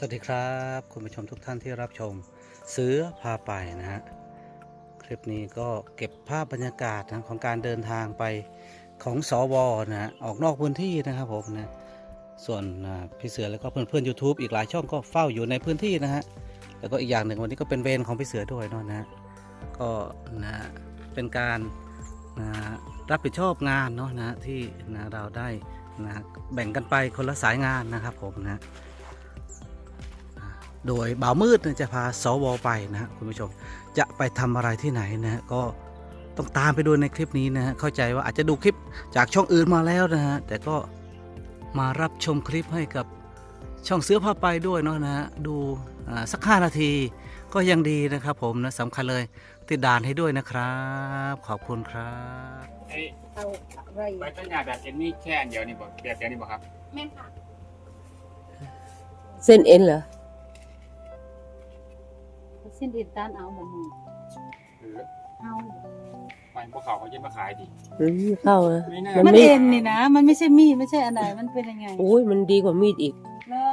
สวัสดีครับ คุณผู้ชมทุกท่านที่รับชมเสือพาไปนะฮะคลิปนี้ก็เก็บภาพบรรยากาศนะของการเดินทางไปของสวนะฮะออกนอกพื้นที่นะครับผมนะส่วนพี่เสือแล้วก็เพื่อนเพื่อนๆ YouTube อีกหลายช่องก็เฝ้าอยู่ในพื้นที่นะฮะแล้วก็อีกอย่างหนึ่งวันนี้ก็เป็นเวรของพี่เสือด้วยเนาะนะก็นะเป็นการนะรับผิดชอบงานเนาะนะฮะที่นะเราได้นะแบ่งกันไปคนละสายงานนะครับผมนะ โดยบ่าวมืดเนี่ยจะพาสวไปนะฮะคุณผู้ชม จะไปทำอะไรที่ไหนนะฮะก็ต้องตามไปดูในคลิปนี้นะฮะเข้าใจว่าอาจจะดูคลิปจากช่องอื่นมาแล้วนะฮะแต่ก็มารับชมคลิปให้กับช่องเสื้อผ้าไปด้วยเนาะนะฮะดูอ่าสักห้านาทีก็ยังดีนะครับผมนะสำคัญเลยติดด่านให้ด้วยนะครับ ขอบคุณครับไอ้เอาอะไรใบต้นหญ้าแบบเอ็นนี่แค่อันเดียวนี่บ่แบบเดียวนี่บ่ครับแม่ค่ะเส้นเอ็นเหรอ เส้นเอ็นต้านเอาแบบนี้หรือเอาไปพวกเขาเขาจะมาขายดิอืมเข้านะไม่น่ามัมันไม่เอ็นนี่นะ มันไม่ใช่มีดไม่ใช่อะไรมันเป็นยังไงโอ้ยมันดีกว่ามีดอีกเนาะ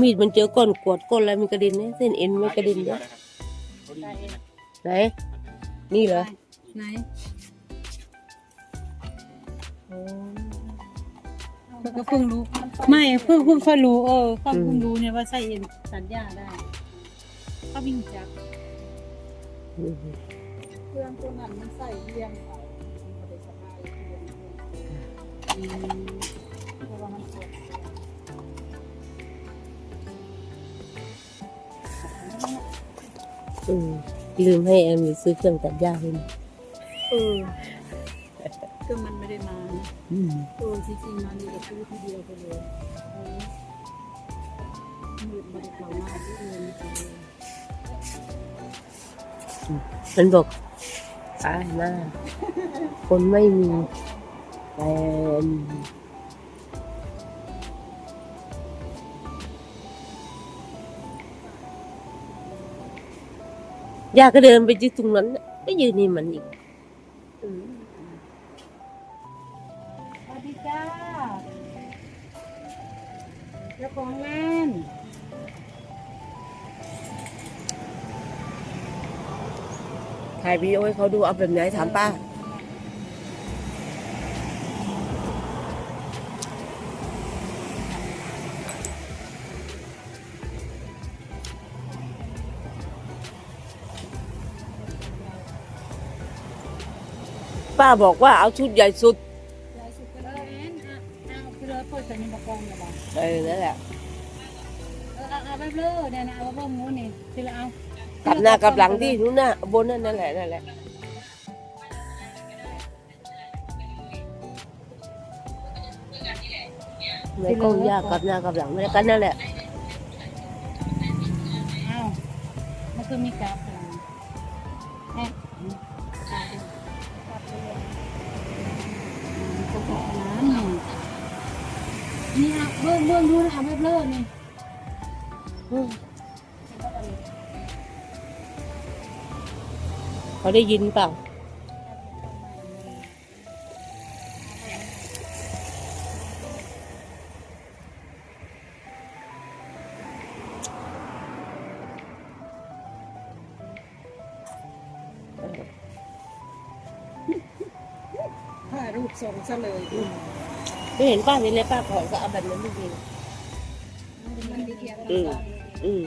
มีดมันเจอก้อนกวดก้นแล้วมันกระเด็นเนี่ยเส้นเอ็นไม่กระเด็นเลเนี่ยยครับเขาดีนะไหนนี่เหรอไหนก็เพิ่งรู้ ไม่เพิ่งเพิ่งค่อยรู้เออก็เพิ่งรู้เนี่ยว่าใส่เอ็นสัญญาได้ ก็วิ่งจับอืมเครื่องตัวนั้นมันใส่เรียงไปมันก็ได้สบายเครื่องอืมเพราะว่ามันสดอืมลืมให้แอมซื้อเครื่องตัดหญ้าให้หน่อยเออก็มันไม่ได้มาอืมเออจริงๆมานี่ก็ซื้อทีเดียวไปเลยเออมืดบริการมาที่เรียนไปเลย มันบอกตายหน้าคนไม่มีแฟนยาก็เดินไปที่ตรงนั้นก็ยืนนี่มันอีกสวัสดีจ้าเจ้าของงาน ถ่ายวีดีโอให้เขาดูเอาแบบไหนถามป้า ป้าบอกว่าเอาชุดใหญ่สุดยายสุดก็เลยแอนอะเอาคือเลยพ่อจะมีบกองนะบ้างเออนั่นแหละ เออเอาเอาไปเลยเนี่ยนะเอาไปหมูนี่ทีละเอา กลับหน้ากลับหลังที่นู้นน่ะบนนั่นนั่นแหละนั่นแหละไม่ก็ยากกลับหน้ากลับหลังไม่กันนั่นแหละเอาวมันคือมีกราฟอะไรแนกราฟดูกราฟดูอืมก็บอกนะนี่นี่อะเบิ่งเบิ่งดูนะเอาไปเลยนี่ เขาได้ยินเปล่าถ่ายรูปส่งซะเลยไม่เห็นป้าเห็นเลยป้าขอก็เอาแบบนั้นจริงมันดีเทียบอืมอืม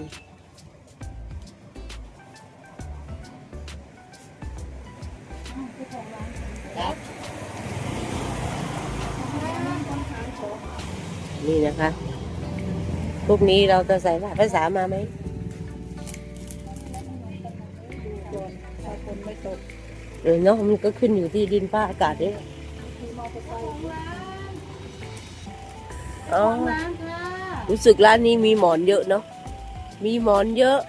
นะคะพวกนี้เราจะใส่รหัสภาษามาไหมเออเนาะมันก็ขึ้นอยู่ที่ดินฟ้าอากาศด้วยอ๋อรู้สึกร้านนี้มีหมอนเยอะเนาะ มีหมอนเยอะ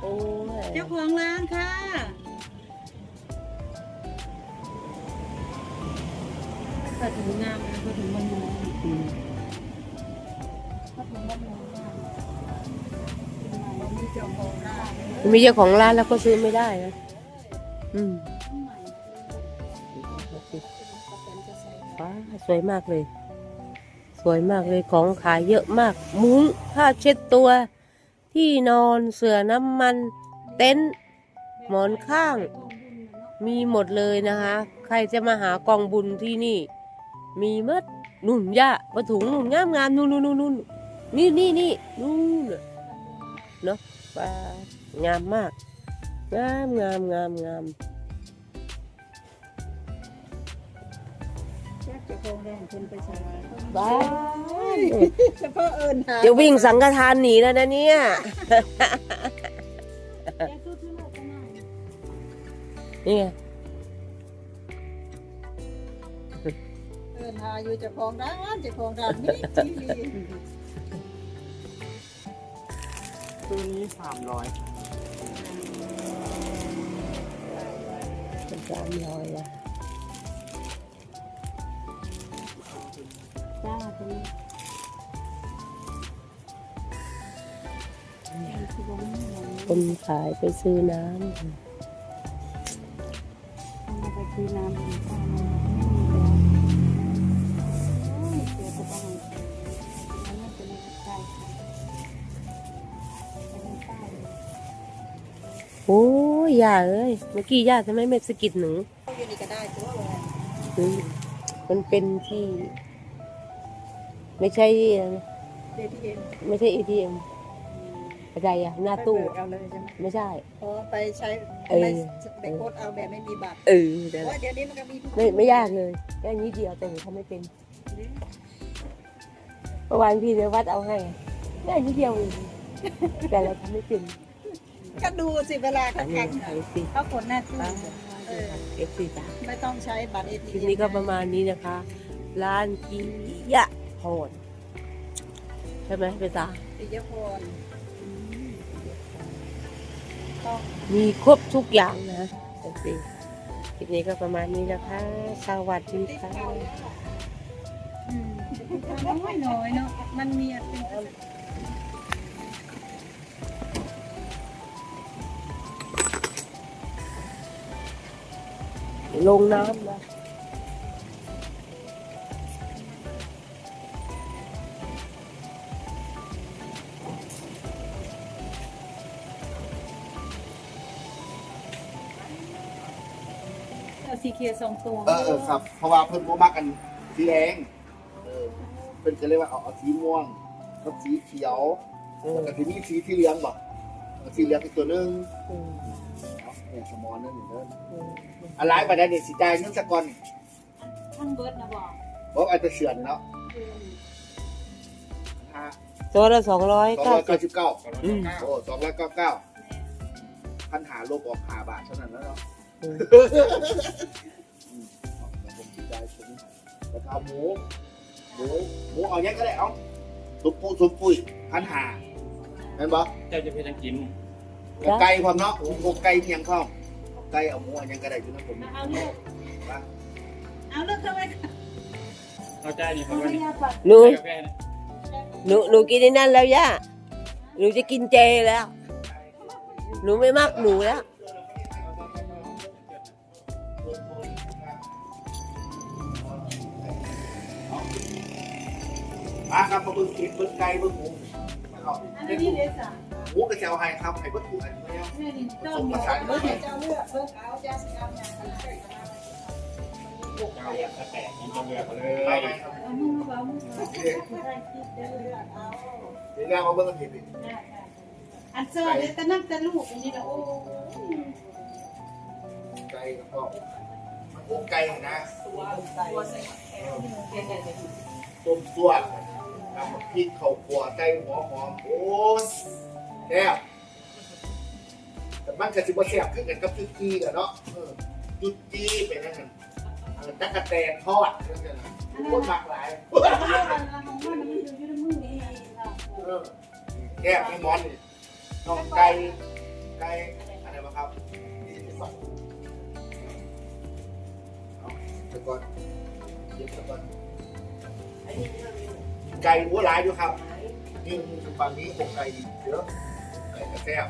โอ้เจ้าของร้าน มีเจ้าของร้านมีเจ้าของร้านแล้วก็ซื้อไม่ได้นะอืมว้าสวยมากเลย สวยมากเลยของขายเยอะมาก มุ้งผ้าเช็ดตัว ที่นอนเสื่อน้ำมัน เต็นท์หมอนข้าง มีหมดเลยนะคะ ใครจะมาหากองบุญที่นี่ มีหมดนุ่นย่าปะถุงนุ่นงามงามนุ่นนุ่นนุ่น นุ่นนี่นี่นี่นู่นน่ะเนาะว้างามมาก งามงามงามงามจะคงแรงขึ้นไปใช้บ้าเฉพาะเอิญหาจะวิ่งสังฆทานหนีแล้วนะเนี่ยนี่ไงเอิญหาอยู่เจะคงร้านเจะคงร้านนี่จีรี ตัวนี้สามร้อยเป็นสามร้อยละจ้าตรงนี้คือบ่มีหยังคนขายไปซื้อน้เอามาไปซื้อน้ำ ยย่าเอ้ยเมื่อกี้ย่าทำไมไม่สะกิดหนูเอาอยู่นี่ก็ได้ตัวเลยอืมมันเป็นที่ ไม่ใช่อะไรนะเดทีเอ็มไม่ใช่ ATM อะไรอะหน้าตู้ไปเบิกเอาเลยใช่ไหมไม่ใช่พอไปใช้เออไปไปโคตรเอาแบบไม่มีบัตรเออนั่นเพแหราะละเดี๋ยวนี้มันก็มีทุกไม่ไม่ยากเลยแค่นี้เดียวแต่หนูทำไม่เป็นเมื่อวานพี่เดวัดเอาให้แค่นี้เดียวเองแต่เราทำไม่เป็น ก็ดูสิเวลาเขาอันนี้ทำไอซีเขากดหน้าตู้ป้าเออเอฟซีจ้าไม่ต้องใช้บัตรเอทีคลิปนี้ก็ประมาณนี้นะคะ ร้านกิยะพรใช่ไหมเปตาปิยพรต้องมีครบทุกอย่างนะเอฟซีคลิปนี้ก็ประมาณนี้นะคะ สวัสดีติดค่ะเขาอืมน้อยน้อยๆเนาะมันมีเป็น ลงน้ำนะเอาสีเขียวสองตัวเออเออครับ เพราะว่าเพิ่นบ่มักกันสีแดงเออเพิ่นก็เลยว่าเอาเอาสีม่วงกับสีเขียวอืมแล้วก็สิมีสีที่เหลืองบ่เอาสีเหลืองอีกตัวหนึง อืม เอาเนี่ยสมอนนั่นนี่เด้ออืมอันหลายปานใดนี่สิจ่ายเงินซะก่อนทั้งเบิร์ดนะบอกบ่อาจจะเฉือนเนาะห้าตัวละสองร้อยเก้าสิบ299อืมโอ้299พันหาลบออก5บาทเท่านั้นแล้วเนาะอืมอืมเอาแล้วผมสิจ่ายตัวนี้แล้วก็เอาหมูหมูหมูเอาแยกก็ได้เอาสุปปุสุปปุยพันหาแม่นบ่เจ้าจะเป็นยังกิน อกไก่ความเนาะอกไก่เพียงเข้าไก่เอาหมูอันยังก็ได้อยู่นะผมเอาลูกเอาลูกเข้าไปเข้าใจนี่เพเอาราะว่าไปนี่ยาปัดหนูกาแฟเนี่ยหนูหนูกินในนั้นแล้วย่าหนูจะกินเจแล้ว หนูไม่มากหนูแล้วมาครับมาเบิ่งคลิปเบิ่งไก่เบิ่งหมูเอาอันนี้เด็ดจ้ะ หมูกระเจียวให้ครับให้เบิ่งถูกอันนี้แล้วนี่นี่ต้มเบิร์ดเจ้าเลือกเบิร์ดเอาจ้าสิเอาอย่างกันใส่กันเอาเจ้าอยากจะแตกกินจะเลือกเลไปยไปครับเอามือมาเอามือมาได้คิดเลือกเอาเดี๋ยวแล้วมาเบิ่งกันทีนี้ได้ได้อันเซอร์เลยแต่นั่งแต่ลูกอันนี้นะโอ้ไก่กับพ่ออกไก่นะต้มตัวน้ำพริกข้าวคั่วไก่หัวหอมโอ้ย แซ่บแต่มันก็สิบ่แซ่บคือกันกับจุดจีกันเนาะเออจุดจีเป็นนั่นน่ะเออตะกะแตนทอดนั่นน่ะคนมากหลายเออแก้ไม่มอนนี่น้องไก่ไก่อะไรมาครับยี่สิบสองเอาตะกอนเย็บตะกอนไก่หัวหลายด้วยครับนี่ฝั่งนี้หกไก่เยอะ อะไกระแซ่บ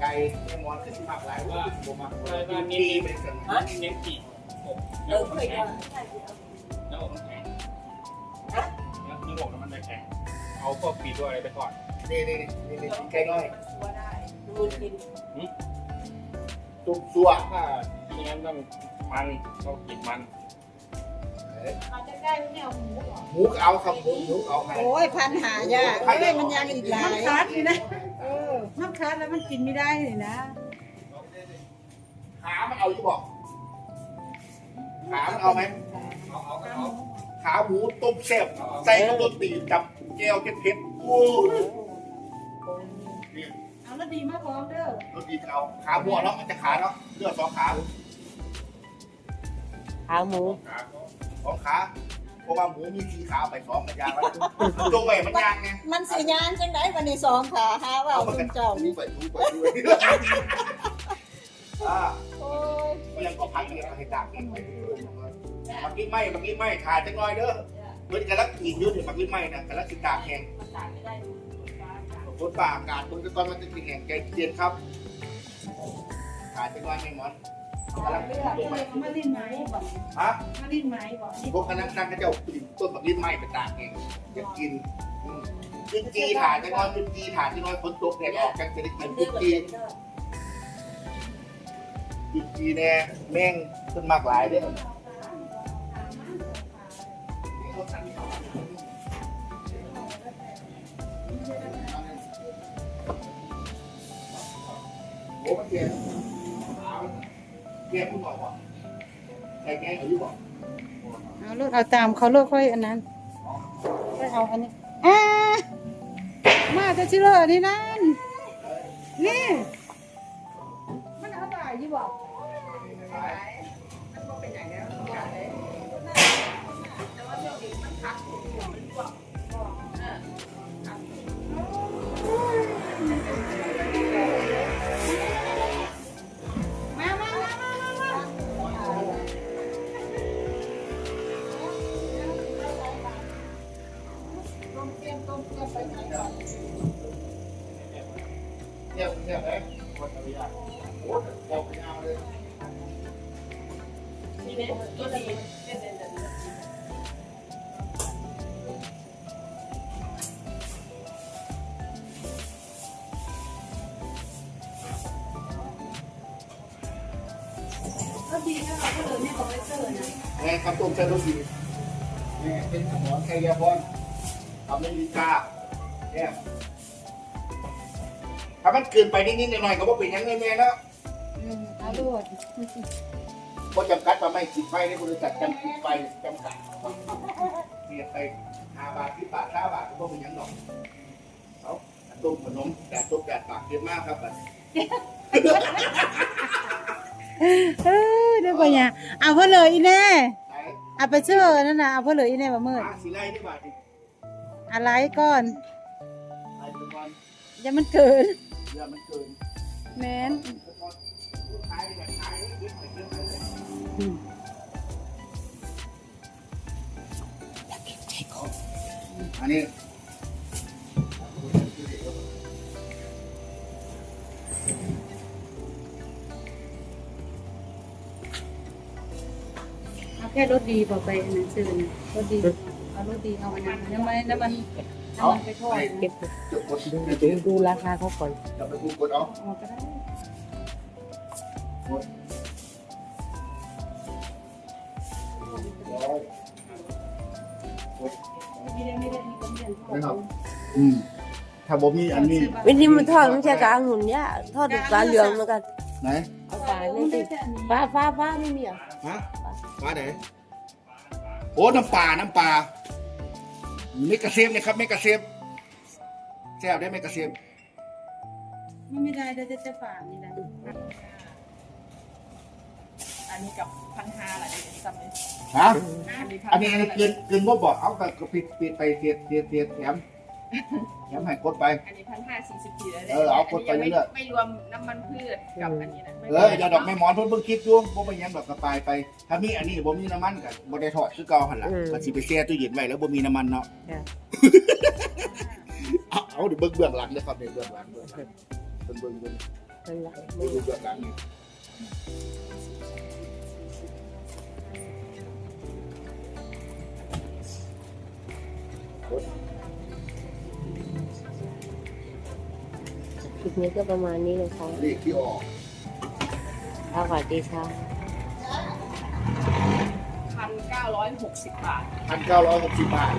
ไก่แม่มอนขึ้นมากหลายว่าบ่มกเลยว่าเน้นปีเป็นสังหารเน้นปีผมเอแล้วมเคแข็งแล้วผมแข็งแล้วน้วมันจะแข็งเอาพวกปีด้วยอะไรไปก่อนนี่นี่นี่นี่ไก่น้อยซัวได้ดูกินจุ่มซัวถ้าไม่งั้นต้องมันต้องกินมัน เอาจะได้ไม่เอาหมูหรอหมูก็เอาครับหมูหมูเอาให้ โอ้ยพันหายากเอ้ยมันยังอีกหลายมันคัดนี่นะเออมันคัดแล้วมันกินไม่ได้เลยนะขามันเอาอยู่บอกขามันเอาไหมเอาเอาเอาขาหมูต้มแซ่บใส่กับตัวตีนกับแก้วเผ็ดๆโอ้ยนี่เอาแล้วดีมากพร้อมเด้อรสดีเอาขาหมูเนาะมันจะขาเนาะเลือกสองขาขาหมู สองขาเพราะว่าหมูมีสี่ขาไปสองกันยางแล้วจงไว้มันยางไงมันสิยานจังไดวันนี้สองขาหาว่าเอามาคุกันณเจ้าทูนี่ไปทูไปด้วยอ่าโอ้ยก็ยังก็พักเรียกให้ตากเองไปมักลิ้นไหมมักลิ้นไหมขาดจังน้อยเด้อเพื่อนกำลังกินอยู่ถึงมักลิ้นไหมนะกำลังสิตากแห้งฝนป่าอากาศฝนตะกอนมันจะกินแห้งใจเย็นครับขาดจังน้อยไม่หมอน กำลังเลืกิอนกอยู่เลยเอามาลิ้นไม้ก่อนฮะมาลิ้นไม้ก่อนพวกคณะนั่งก็จะเอาปิ่นต้นมักลิ้นไหมไปตากแห้งจะกินอืมจุดจีถาดจังน้อยจุดจีถาดจังน้อยฝนตกแดดออกกันจะได้กินจุดจีจุดจีแน่แม่งขึ้นมากหลายเด้อโอ้มันเกลี เกลียดคุณบอกว่าใครแกงอายุบอกเอาลูกเอาตามเขาลูกค่อยอันนั้นค่อยเอาอันนี้อ่ามาจะชิเลอร์นี่นั่นนี่มันเอาตายยี่บอก ก็ดีนะเราก็เลยไม่บอกให้เจอนะ แม่ครับต้มเส้นรสดีแม่เป็นหมอนไทยยาพรอเมริกาเนี่ยถ้ามันเกินไปนิดๆหน่อยๆก็บ่เป็นหยังไงแม่เนาะ อืมเอาลู กบ่จำกัดว่าไม่ติดไฟในบริษัทจำติดไฟจำกัดเรียกไปห้าบาทที่บาทห้าบาทก็บ่เป็นหยังหรอกเอาต้มขนมแต่ต้มแดดปากเยอะมากครับบัดนี้เออเดี๋ยวก่อนเนี่ยเอาเพื่อเลยอีแน่ไหนเอาไปเชื่อนั่นนะเอาเพื่อเลยอีแน่มาเมื่อมาสีไล่ที่บาทนี่อะไรก่อนไล่ดูก่อนอย่ามันเกินเรือมันเกินแม้น อืมอันนี้เอาแค่รถดีบอกไปอันนั้นซื้อนะรถดีเอารถดีเอาอันนั้นน้ำมันน้ำมันน้ำมันไปทอดเก็บจะกดดูเดี๋ยวดูราคาเขาก่อนจะไปกูกดเอาเอาก็ได้ นเรียนทอดนะครับ อืมถ้าบ่มีอันนี้วิธีมันทอดไม่ใช่กลางหุ่นย่าทอดกลางเหลืองเหมือนกันไหนเอาฝาไม่ติดฟ้าฟ้าฟ้าไม่มีเหรอฮะปลาไหนโอ้น้ำปลาน้ำปลาเมกะเซฟเนี่ยครับเมกะเซฟแซ่บได้เมกะเซฟไม่ได้เดี๋ยวจะจะฝากนี่นะ อันนี้กับพันห้าอะไรเดี๋ยวนี้จำเลยฮะอันนี้พันอันนี้ห้าอันนี้เกินเกินว่าบอกเอาแต่ก็ปิดปิดไปเทียดเทียดเทียดแถมแถมให้กดไป อันนี้พันห้าสี่สิบปีแล้วเออเอากดไปเรื่อยๆไม่รวมน้ำมันพืชกับอันนี้นะไม่เอออย่าดอกไม่หมอนเพิ่นเพิ่งคิดอยู่บ่เป็นหยังดอกกระปายไป ถ้ามีอันนี้บ่มีน้ำมันก็บ่ได้ทอดคือเก่าหั่นล่ะมันสิไปแช่ตู้เย็นไว้แล้วบ่มีน้ำมันเนาะเอาเอาเดี๋ยวเบิ่งเบื้องหลังเด้อครับเดี๋ยวเบื้องหลังเบื้องหลังเบิ่งเบิ่งเบิ่งนั่นแหละเบิ่งเบื้องหลัง คลิปนี้ก็ประมาณนี้เลยค่ะเลขที่ออกสวัสดีค่ะพันเก้าร้อยหกสิบบาท พันเก้าร้อยหกสิบบาท